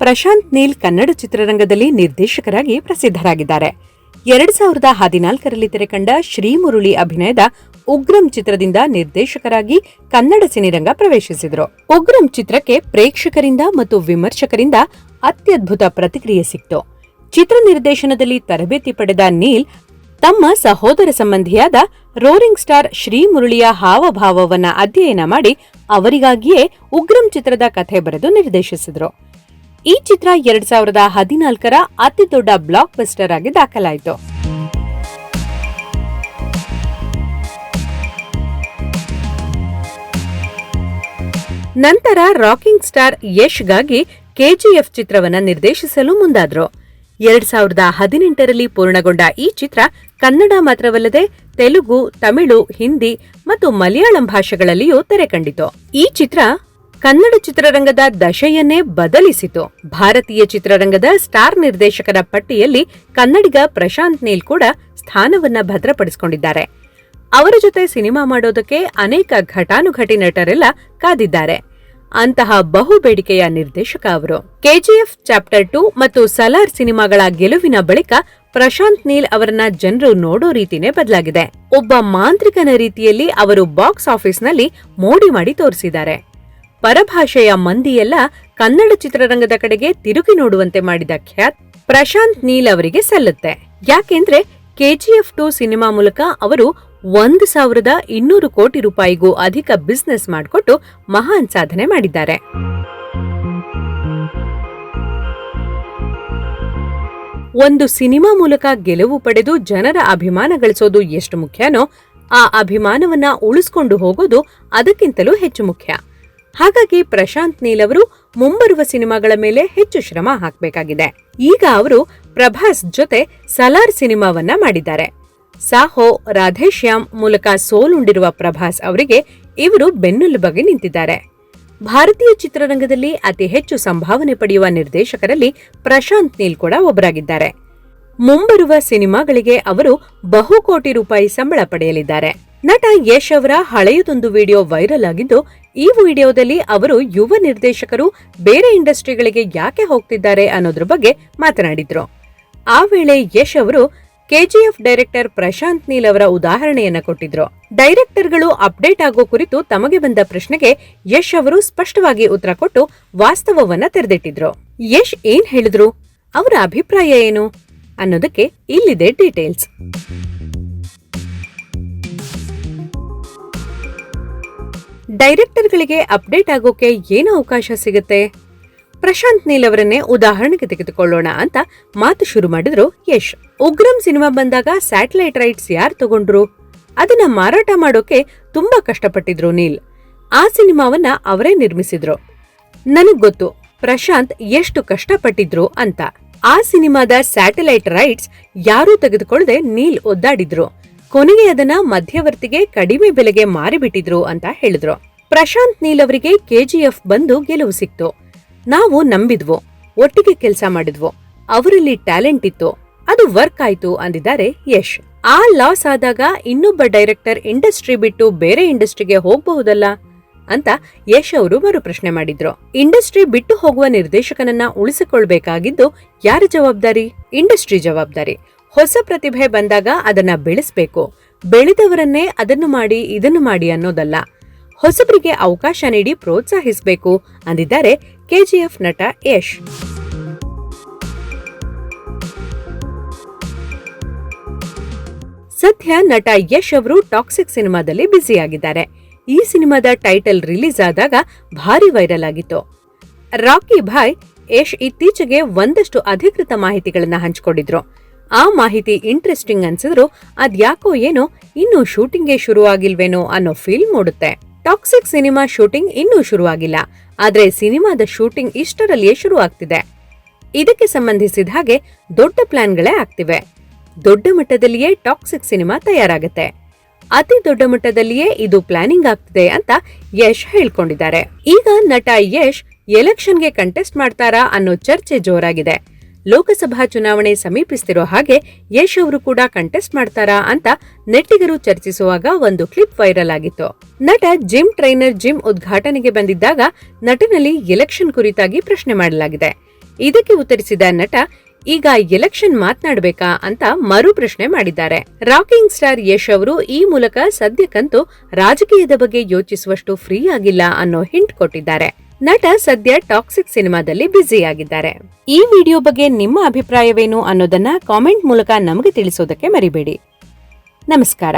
ಪ್ರಶಾಂತ್ ನೀಲ್ ಕನ್ನಡ ಚಿತ್ರರಂಗದಲ್ಲಿ ನಿರ್ದೇಶಕರಾಗಿ ಪ್ರಸಿದ್ಧರಾಗಿದ್ದಾರೆ. ಎರಡ್ ಸಾವಿರದ ಹದಿನಾಲ್ಕರಲ್ಲಿ ತೆರೆಕಂಡ ಶ್ರೀಮುರುಳಿ ಅಭಿನಯದ ಉಗ್ರಂ ಚಿತ್ರದಿಂದ ನಿರ್ದೇಶಕರಾಗಿ ಕನ್ನಡ ಸಿನಿರಂಗ ಪ್ರವೇಶಿಸಿದರು. ಉಗ್ರಂ ಚಿತ್ರಕ್ಕೆ ಪ್ರೇಕ್ಷಕರಿಂದ ಮತ್ತು ವಿಮರ್ಶಕರಿಂದ ಅತ್ಯದ್ಭುತ ಪ್ರತಿಕ್ರಿಯೆ ಸಿಕ್ತು. ಚಿತ್ರ ನಿರ್ದೇಶನದಲ್ಲಿ ತರಬೇತಿ ಪಡೆದ ನೀಲ್ ತಮ್ಮ ಸಹೋದರ ಸಂಬಂಧಿಯಾದ ರೋರಿಂಗ್ ಸ್ಟಾರ್ ಶ್ರೀಮುರುಳಿಯ ಹಾವಭಾವವನ್ನ ಅಧ್ಯಯನ ಮಾಡಿ ಅವರಿಗಾಗಿಯೇ ಉಗ್ರಂ ಚಿತ್ರದ ಕಥೆ ಬರೆದು ನಿರ್ದೇಶಿಸಿದರು. ಈ ಚಿತ್ರ ಎರಡ್ ಸಾವಿರದ ಹದಿನಾಲ್ಕರ ಅತಿದೊಡ್ಡ ಬ್ಲಾಕ್ ಬಸ್ಟರ್ ಆಗಿ ದಾಖಲಾಯಿತು. ನಂತರ ರಾಕಿಂಗ್ ಸ್ಟಾರ್ ಯಶ್ಗಾಗಿ ಕೆಜಿಎಫ್ ಚಿತ್ರವನ್ನ ನಿರ್ದೇಶಿಸಲು ಮುಂದಾದ್ರು. ಎರಡ್ ಸಾವಿರದ ಹದಿನೆಂಟರಲ್ಲಿ ಪೂರ್ಣಗೊಂಡ ಈ ಚಿತ್ರ ಕನ್ನಡ ಮಾತ್ರವಲ್ಲದೆ ತೆಲುಗು, ತಮಿಳು, ಹಿಂದಿ ಮತ್ತು ಮಲಯಾಳಂ ಭಾಷೆಗಳಲ್ಲಿಯೂ ತೆರೆಕಂಡಿತು ಈ ಚಿತ್ರ ಕನ್ನಡ ಚಿತ್ರರಂಗದ ದಶೆಯನ್ನೇ ಬದಲಿಸಿತು. ಭಾರತೀಯ ಚಿತ್ರರಂಗದ ಸ್ಟಾರ್ ನಿರ್ದೇಶಕರ ಪಟ್ಟಿಯಲ್ಲಿ ಕನ್ನಡಿಗ ಪ್ರಶಾಂತ್ ನೀಲ್ ಕೂಡ ಸ್ಥಾನವನ್ನ ಭದ್ರಪಡಿಸಿಕೊಂಡಿದ್ದಾರೆ. ಅವರ ಜೊತೆ ಸಿನಿಮಾ ಮಾಡೋದಕ್ಕೆ ಅನೇಕ ಘಟಾನುಘಟಿ ನಟರೆಲ್ಲ ಕಾದಿದ್ದಾರೆ. ಅಂತಹ ಬಹು ಬೇಡಿಕೆಯ ನಿರ್ದೇಶಕ ಅವರು. ಕೆಜಿಎಫ್ ಚಾಪ್ಟರ್ ಟು ಮತ್ತು ಸಲಾರ್ ಸಿನಿಮಾಗಳ ಗೆಲುವಿನ ಬಳಿಕ ಪ್ರಶಾಂತ್ ನೀಲ್ ಅವರನ್ನ ಜನರು ನೋಡೋ ರೀತಿನೇ ಬದಲಾಗಿದೆ. ಒಬ್ಬ ಮಾಂತ್ರಿಕನ ರೀತಿಯಲ್ಲಿ ಅವರು ಬಾಕ್ಸ್ ಆಫೀಸ್ನಲ್ಲಿ ಮೋಡಿ ಮಾಡಿ ತೋರಿಸಿದ್ದಾರೆ. ಪರಭಾಷೆಯ ಮಂದಿಯೆಲ್ಲ ಕನ್ನಡ ಚಿತ್ರರಂಗದ ಕಡೆಗೆ ತಿರುಗಿ ನೋಡುವಂತೆ ಮಾಡಿದ ಖ್ಯಾತ್ ಪ್ರಶಾಂತ್ ನೀಲ್ ಅವರಿಗೆ ಸಲ್ಲುತ್ತೆ. ಯಾಕೆಂದ್ರೆ ಕೆಜಿಎಫ್ ಟು ಸಿನಿಮಾ ಮೂಲಕ ಅವರು ಒಂದು ಸಾವಿರದ ಇನ್ನೂರು ಕೋಟಿ ರೂಪಾಯಿಗೂ ಅಧಿಕ ಬಿಸ್ನೆಸ್ ಮಾಡಿಕೊಟ್ಟು ಮಹಾನ್ ಸಾಧನೆ ಮಾಡಿದ್ದಾರೆ. ಒಂದು ಸಿನಿಮಾ ಮೂಲಕ ಗೆಲುವು ಪಡೆದು ಜನರ ಅಭಿಮಾನ ಗಳಿಸೋದು ಎಷ್ಟು ಮುಖ್ಯನೋ ಆ ಅಭಿಮಾನವನ್ನ ಉಳಿಸ್ಕೊಂಡು ಹೋಗೋದು ಅದಕ್ಕಿಂತಲೂ ಹೆಚ್ಚು ಮುಖ್ಯ. ಹಾಗಾಗಿ ಪ್ರಶಾಂತ್ ನೀಲ್ ಅವರು ಮುಂಬರುವ ಸಿನಿಮಾಗಳ ಮೇಲೆ ಹೆಚ್ಚು ಶ್ರಮ ಹಾಕಬೇಕಾಗಿದೆ. ಈಗ ಅವರು ಪ್ರಭಾಸ್ ಜೊತೆ ಸಲಾರ್ ಸಿನಿಮಾವನ್ನ ಮಾಡಿದ್ದಾರೆ. ಸಾಹೋ, ರಾಧೇಶ್ಯಾಮ್ ಮೂಲಕ ಸೋಲುಂಡಿರುವ ಪ್ರಭಾಸ್ ಅವರಿಗೆ ಇವರು ಬೆನ್ನೆಲುಬಾಗಿ ನಿಂತಿದ್ದಾರೆ. ಭಾರತೀಯ ಚಿತ್ರರಂಗದಲ್ಲಿ ಅತಿ ಹೆಚ್ಚು ಸಂಭಾವನೆ ಪಡೆಯುವ ನಿರ್ದೇಶಕರಲ್ಲಿ ಪ್ರಶಾಂತ್ ನೀಲ್ ಕೂಡ ಒಬ್ಬರಾಗಿದ್ದಾರೆ. ಮುಂಬರುವ ಸಿನಿಮಾಗಳಿಗೆ ಅವರು ಬಹುಕೋಟಿ ರೂಪಾಯಿ ಸಂಬಳ ಪಡೆಯಲಿದ್ದಾರೆ. ನಟ ಯಶ್ ಅವರ ಹಳೆಯದೊಂದು ವಿಡಿಯೋ ವೈರಲ್ ಆಗಿದ್ದು, ಈ ವಿಡಿಯೋದಲ್ಲಿ ಅವರು ಯುವ ನಿರ್ದೇಶಕರು ಬೇರೆ ಇಂಡಸ್ಟ್ರಿಗಳಿಗೆ ಯಾಕೆ ಹೋಗ್ತಿದ್ದಾರೆ ಅನ್ನೋದ್ರ ಬಗ್ಗೆ ಮಾತನಾಡಿದ್ರು. ಆ ವೇಳೆ ಯಶ್ ಅವರು ಕೆಜಿಎಫ್ ಡೈರೆಕ್ಟರ್ ಪ್ರಶಾಂತ್ ನೀಲ್ ಅವರ ಉದಾಹರಣೆಯನ್ನ ಕೊಟ್ಟಿದ್ರು. ಡೈರೆಕ್ಟರ್ಗಳು ಅಪ್ಡೇಟ್ ಆಗೋ ಕುರಿತು ತಮಗೆ ಬಂದ ಪ್ರಶ್ನೆಗೆ ಯಶ್ ಅವರು ಸ್ಪಷ್ಟವಾಗಿ ಉತ್ತರ ಕೊಟ್ಟು ವಾಸ್ತವವನ್ನ ತೆರೆದಿಟ್ಟಿದ್ರು. ಯಶ್ ಏನ್ ಹೇಳಿದ್ರು? ಅವರ ಅಭಿಪ್ರಾಯ ಏನು? ಅನ್ನೋದಕ್ಕೆ ಇಲ್ಲಿದೆ ಡೀಟೇಲ್ಸ್. ಡೈರೆಕ್ಟರ್ಗಳಿಗೆ ಅಪ್ಡೇಟ್ ಆಗೋಕೆ ಏನು ಅವಕಾಶ ಸಿಗುತ್ತೆ? ಪ್ರಶಾಂತ್ ನೀಲ್ ಅವರನ್ನೇ ಉದಾಹರಣೆಗೆ ತೆಗೆದುಕೊಳ್ಳೋಣ ಅಂತ ಮಾತು ಶುರು ಮಾಡಿದ್ರು ಯಶ್. ಉಗ್ರಂ ಸಿನಿಮಾ ಬಂದಾಗ ಸ್ಯಾಟಲೈಟ್ ರೈಟ್ಸ್ ಯಾರು ತಗೊಂಡ್ರು? ಅದನ್ನ ಮಾರಾಟ ಮಾಡೋಕೆ ತುಂಬಾ ಕಷ್ಟಪಟ್ಟಿದ್ರು ನೀಲ್. ಆ ಸಿನಿಮಾವನ್ನ ಅವರೇ ನಿರ್ಮಿಸಿದ್ರು. ನನಗ್ ಗೊತ್ತು, ಪ್ರಶಾಂತ್ ಎಷ್ಟು ಕಷ್ಟಪಟ್ಟಿದ್ರು ಅಂತ. ಆ ಸಿನಿಮಾದ ಸ್ಯಾಟಲೈಟ್ ರೈಟ್ಸ್ ಯಾರೂ ತೆಗೆದುಕೊಳ್ಳದೆ ನೀಲ್ ಒದ್ದಾಡಿದ್ರು. ಕೊನೆಗೆ ಅದನ್ನ ಮಧ್ಯವರ್ತಿಗೆ ಕಡಿಮೆ ಬೆಲೆಗೆ ಮಾರಿಬಿಟ್ಟಿದ್ರು ಅಂತ ಹೇಳಿದ್ರು. ಪ್ರಶಾಂತ್ ನೀಲ್ ಅವರಿಗೆ ಕೆಜಿಎಫ್ ಬಂದು ಗೆಲುವು ಸಿಕ್ತು. ನಾವು ನಂಬಿದ್ವು, ಒಟ್ಟಿಗೆ ಕೆಲಸ ಮಾಡಿದ್ವು, ಅವರಲ್ಲಿ ಟ್ಯಾಲೆಂಟ್ ಇತ್ತು, ಅದು ವರ್ಕ್ ಆಯ್ತು ಅಂದಿದ್ದಾರೆ ಯಶ್. ಆ ಲಾಸ್ ಆದಾಗ ಇನ್ನೊಬ್ಬ ಡೈರೆಕ್ಟರ್ ಇಂಡಸ್ಟ್ರಿ ಬಿಟ್ಟು ಬೇರೆ ಇಂಡಸ್ಟ್ರಿಗೆ ಹೋಗಬಹುದಲ್ಲ ಅಂತ ಯಶ್ ಅವರು ಮರು ಪ್ರಶ್ನೆ ಮಾಡಿದ್ರು. ಇಂಡಸ್ಟ್ರಿ ಬಿಟ್ಟು ಹೋಗುವ ನಿರ್ದೇಶಕನನ್ನ ಉಳಿಸಿಕೊಳ್ಬೇಕಾಗಿದ್ದು ಯಾರ ಜವಾಬ್ದಾರಿ? ಇಂಡಸ್ಟ್ರಿ ಜವಾಬ್ದಾರಿ. ಹೊಸ ಪ್ರತಿಭೆ ಬಂದಾಗ ಅದನ್ನ ಬೆಳೆಸ್ಬೇಕು. ಬೆಳೆದವರನ್ನೇ ಅದನ್ನು ಮಾಡಿ, ಇದನ್ನು ಮಾಡಿ ಅನ್ನೋದಲ್ಲ. ಹೊಸಬರಿಗೆ ಅವಕಾಶ ನೀಡಿ ಪ್ರೋತ್ಸಾಹಿಸಬೇಕು ಅಂದಿದ್ದಾರೆ ಕೆಜಿಎಫ್ ನಟ ಯಶ್. ಸದ್ಯ ನಟ ಯಶ್ ಅವರು ಟಾಕ್ಸಿಕ್ ಸಿನಿಮಾದಲ್ಲಿ ಬ್ಯುಸಿಯಾಗಿದ್ದಾರೆ. ಈ ಸಿನಿಮಾದ ಟೈಟಲ್ ರಿಲೀಸ್ ಆದಾಗ ಭಾರಿ ವೈರಲ್ ಆಗಿತ್ತು. ರಾಕಿ ಭಾಯ್, ಯಶ್ ಇತ್ತೀಚೆಗೆ ಒಂದಷ್ಟು ಅಧಿಕೃತ ಮಾಹಿತಿಗಳನ್ನು ಹಂಚಿಕೊಂಡಿದ್ರು. ಆ ಮಾಹಿತಿ ಇಂಟ್ರೆಸ್ಟಿಂಗ್ ಅನ್ಸಿದ್ರು ಅದ್ಯಾಕೋ ಏನೋ ಇನ್ನೂ ಶೂಟಿಂಗ್ಗೆ ಶುರುವಾಗಿಲ್ವೇನೋ ಅನ್ನೋ ಫೀಲ್ ಮೂಡುತ್ತೆ. ಟಾಕ್ಸಿಕ್ ಸಿನಿಮಾ ಶೂಟಿಂಗ್ ಇನ್ನೂ ಶುರುವಾಗಿಲ್ಲ. ಆದ್ರೆ ಸಿನಿಮಾದ ಶೂಟಿಂಗ್ ಇಷ್ಟರಲ್ಲಿಯೇ ಶುರು ಆಗ್ತಿದೆ ಇದಕ್ಕೆ ಸಂಬಂಧಿಸಿದ ಹಾಗೆ ದೊಡ್ಡ ಪ್ಲಾನ್ಗಳೇ ಆಗ್ತಿವೆ. ದೊಡ್ಡ ಮಟ್ಟದಲ್ಲಿಯೇ ಟಾಕ್ಸಿಕ್ ಸಿನಿಮಾ ತಯಾರಾಗುತ್ತೆ. ಅತಿ ದೊಡ್ಡ ಮಟ್ಟದಲ್ಲಿಯೇ ಇದು ಪ್ಲಾನಿಂಗ್ ಆಗ್ತಿದೆ ಅಂತ ಯಶ್ ಹೇಳ್ಕೊಂಡಿದ್ದಾರೆ. ಈಗ ನಟ ಯಶ್ ಎಲೆಕ್ಷನ್ಗೆ ಕಂಟೆಸ್ಟ್ ಮಾಡ್ತಾರಾ ಅನ್ನೋ ಚರ್ಚೆ ಜೋರಾಗಿದೆ. ಲೋಕಸಭಾ ಚುನಾವಣೆ ಸಮೀಪಿಸ್ತಿರೋ ಹಾಗೆ ಯಶ್ ಅವರು ಕೂಡ ಕಂಟೆಸ್ಟ್ ಮಾಡ್ತಾರಾ ಅಂತ ನೆಟ್ಟಿಗರು ಚರ್ಚಿಸುವಾಗ ಒಂದು ಕ್ಲಿಪ್ ವೈರಲ್ ಆಗಿತ್ತು. ನಟ ಜಿಮ್ ಟ್ರೈನರ್ ಜಿಮ್ ಉದ್ಘಾಟನೆಗೆ ಬಂದಿದ್ದಾಗ ನಟನಲ್ಲಿ ಎಲೆಕ್ಷನ್ ಕುರಿತಾಗಿ ಪ್ರಶ್ನೆ ಮಾಡಲಾಗಿದೆ. ಇದಕ್ಕೆ ಉತ್ತರಿಸಿದ ನಟ, ಈಗ ಎಲೆಕ್ಷನ್ ಮಾತನಾಡಬೇಕಾ ಅಂತ ಮರು ಪ್ರಶ್ನೆ ಮಾಡಿದ್ದಾರೆ. ರಾಕಿಂಗ್ ಸ್ಟಾರ್ ಯಶ್ ಅವರು ಈ ಮೂಲಕ ಸದ್ಯಕ್ಕಂತೂ ರಾಜಕೀಯದ ಬಗ್ಗೆ ಯೋಚಿಸುವಷ್ಟು ಫ್ರೀ ಆಗಿಲ್ಲ ಅನ್ನೋ ಹಿಂಟ್ ಕೊಟ್ಟಿದ್ದಾರೆ. ನಟ ಸದ್ಯ ಟಾಕ್ಸಿಕ್ ಸಿನಿಮಾದಲ್ಲಿ ಬ್ಯುಸಿಯಾಗಿದ್ದಾರೆ. ಈ ವಿಡಿಯೋ ಬಗ್ಗೆ ನಿಮ್ಮ ಅಭಿಪ್ರಾಯವೇನು ಅನ್ನೋದನ್ನ ಕಾಮೆಂಟ್ ಮೂಲಕ ನಮಗೆ ತಿಳಿಸೋದಕ್ಕೆ ಮರಿಬೇಡಿ. ನಮಸ್ಕಾರ.